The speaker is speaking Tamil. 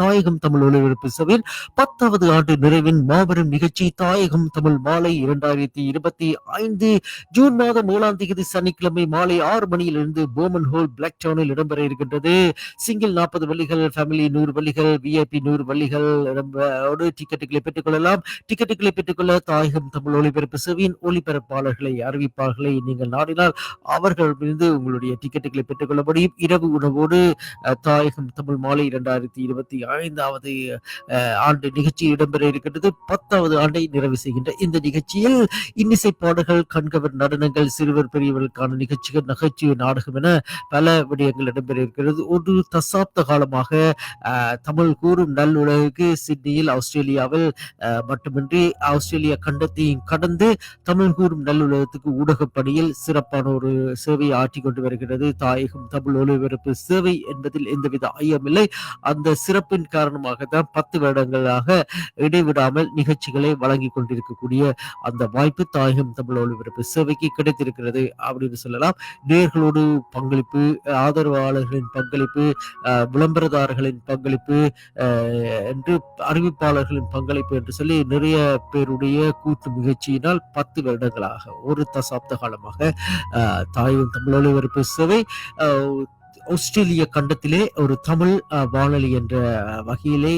தாயகம் தமிழ் ஒலிபரப்பு சபையின் பத்தாவது ஆண்டு நிறைவின் மாபெரும் நிகழ்ச்சி தாயகம் தமிழ் மாலை இரண்டாயிரத்தி இருபத்தி ஐந்து ஜூன் மாதம் ஏழாம் தேதி சனிக்கிழமை மாலை ஆறு மணியிலிருந்து போமன் ஹோல் பிளாக் டவுனில் இடம்பெற இருக்கின்றது. சிங்கிள் நாற்பது வள்ளிகள் ஃபேமிலி நூறு வள்ளிகள் விஐபி நூறு வள்ளிகள் டிக்கெட்டுகளை பெற்றுக்கொள்ளலாம். டிக்கெட்டுகளை பெற்றுக்கொள்ள தாயகம் தமிழ் ஒலிபரப்பு சபையின் ஒளிபரப்பாளர்களை அறிவிப்பாளர்களை நீங்கள் நாடினால் அவர்களிடமிருந்து உங்களுடைய டிக்கெட்டுகளை பெற்றுக்கொள்ள முடியும். இரவு உணவோடு தாயகம் தமிழ் மாலை இரண்டாயிரத்தி இருபத்தி ஐந்தாவது ஆண்டு நிகழ்ச்சி இடம்பெற இருக்கின்றது. பத்தாவது ஆண்டை நிறைவு செய்கின்ற இந்த நிகழ்ச்சியில் இன்னிசை பாடல்கள் கண்கவர் நடனங்கள் சிறுவர் பெரியவர்களுக்கான நிகழ்ச்சிகள் நகைச்சுவை நாடகம் என பல விடயங்கள் இடம்பெற இருக்கிறது. ஒரு தசாப்த காலமாக தமிழ் கூறும் நல்லுலகுக்கு சிட்னியில் ஆஸ்திரேலியாவில் மட்டுமின்றி ஆஸ்திரேலியா கண்டத்தையும் கடந்து தமிழ் கூறும் நல்லுலகத்துக்கு ஊடகப் பணியில் சிறப்பான ஒரு சேவையை ஆற்றி கொண்டு வருகிறது. தாயகம் தமிழ் ஒலிபரப்பு சேவை என்பதில் எந்தவித ஐயமில்லை. அந்த சிறப்பு சிறப்பின் காரணமாக தான் பத்து வருடங்களாக இடைவிடாமல் நிகழ்ச்சிகளை வழங்கி கொண்டிருக்கக்கூடிய அந்த வாய்ப்பு தாயகம் தமிழ் ஒலிபரப்பு சேவைக்கு கிடைத்திருக்கிறது அப்படின்னு சொல்லலாம். நேர்களோடு பங்களிப்பு ஆதரவாளர்களின் பங்களிப்பு விளம்பரதாரர்களின் பங்களிப்பு என்று அறிவிப்பாளர்களின் பங்களிப்பு என்று சொல்லி நிறைய பேருடைய கூட்டு முயற்சியினால் பத்து வருடங்களாக ஒரு தசாப்த காலமாக தாயும் தமிழ் ஒலிபரப்பு சேவை ஆஸ்திரேலிய கண்டத்திலே ஒரு தமிழ் அஹ், வானொலி என்ற வகையிலே